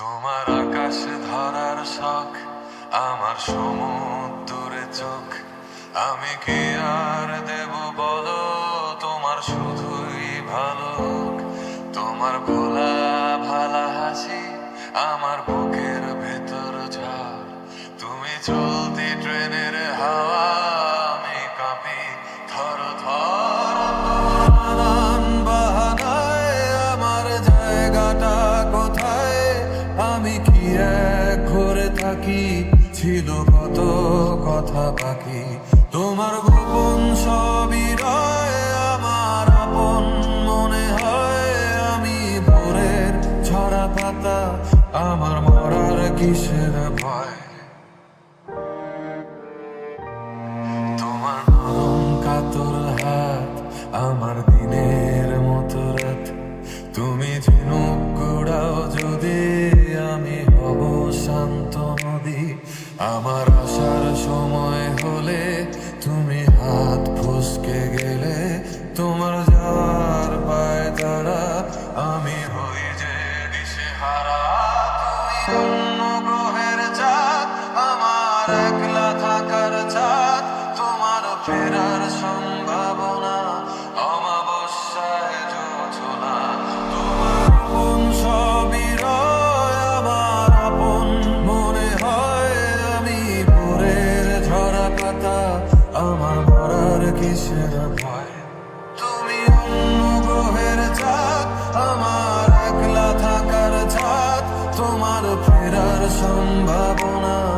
তোমার আকাশ ধরার শখ, আমার সমুদ্রে চোখ। আমি কি আর দেব বলো, তোমার শুধুই ভালো তোমার থাকি ছিল, কত কথা বাকি? তোমার গোপন সবই আমার আপন মনে হয় আমি ভোরের ছড়া পাতা, আমার মরার কিসের ভয়? আমার দিনের শান্ত নদী, আমার আসার সময় হলে তুমি হাত ফুসকে গেলে তোমার যাওয়ার পায় তারা, আমি হই যে দিশে হারা তুমি অন্য গ্রহের চাঁদ, আমার একলা থাকার চাঁদ, তোমার ফেরার সম্ভাবনা তুমি গ্রহের চাঁদ আমার একলা থাকার চাঁদ তোমার ফেরার সম্ভাবনা।